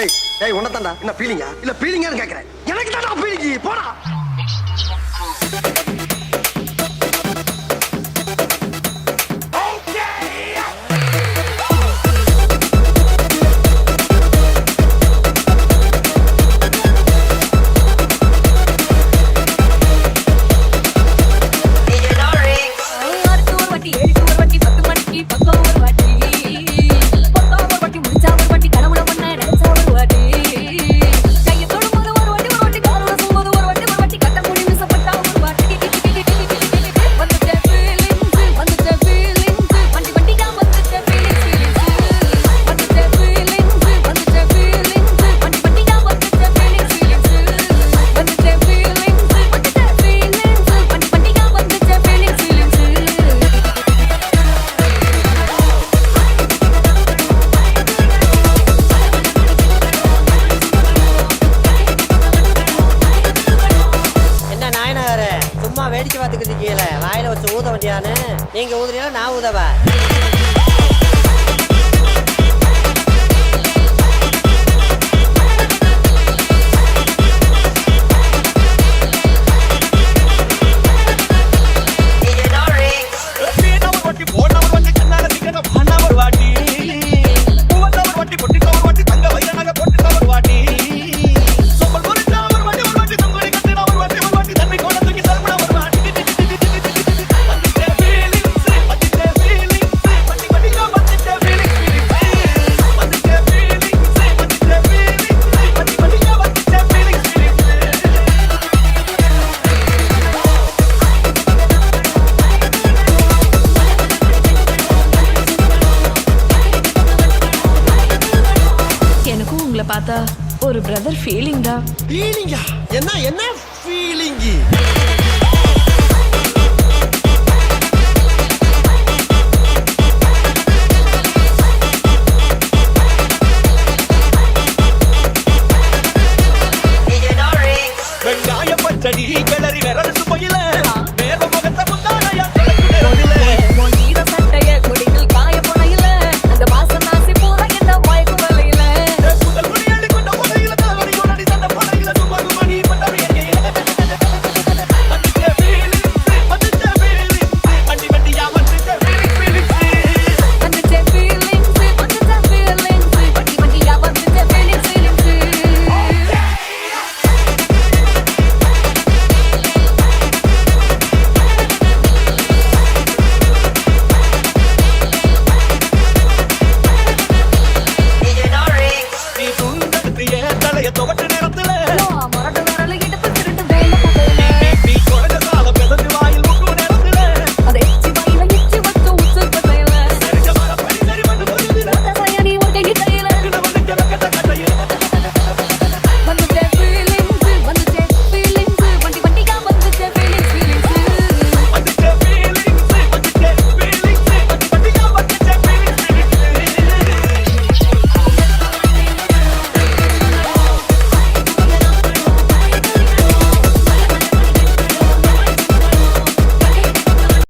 ஏய் ஏய் உன்னதான்டா என்ன பீலிங்கா இல்ல பீலிங்கான்னு கேக்குறேன். எனக்கு தான்டா பீலிங்கி போடா. பார்த்துக்கிட்டு கீழே. வாயில வச்சு ஊத வேண்டியான்னு நீங்க ஊதுறீங்களா நான் ஊதவா? தாத்தா ஒரு பிரதர் ஃபீலிங் தான். ஃபீலிங்கா என்ன என்ன ஃபீலிங் வெங்காய பச்சடி dinero